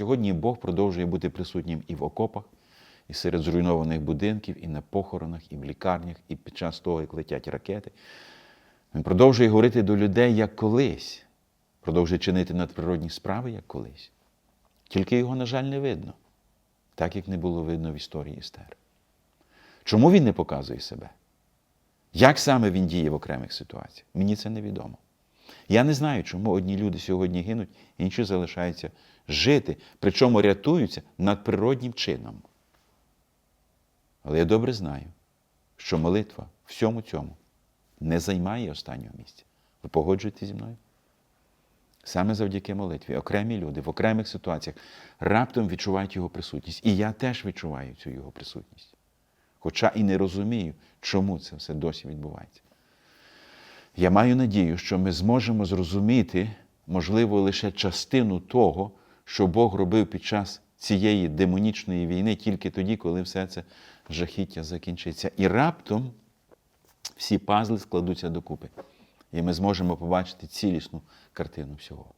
Сьогодні Бог продовжує бути присутнім і в окопах, і серед зруйнованих будинків, і на похоронах, і в лікарнях, і під час того, як летять ракети. Він продовжує говорити до людей як колись, продовжує чинити надприродні справи, як колись. Тільки його, на жаль, не видно, так як не було видно в історії Естер. Чому він не показує себе? Як саме він діє в окремих ситуаціях? Мені це невідомо. Я не знаю, чому одні люди сьогодні гинуть, інші залишаються жити, причому рятуються надприроднім чином. Але я добре знаю, що молитва всьому цьому не займає останнього місця. Ви погоджуєтесь зі мною? Саме завдяки молитві окремі люди в окремих ситуаціях раптом відчувають його присутність. І я теж відчуваю цю його присутність. Хоча і не розумію, чому це все досі відбувається. Я маю надію, що ми зможемо зрозуміти, можливо, лише частину того, що Бог робив під час цієї демонічної війни тільки тоді, коли все це жахіття закінчиться. І раптом всі пазли складуться докупи. І ми зможемо побачити цілісну картину всього.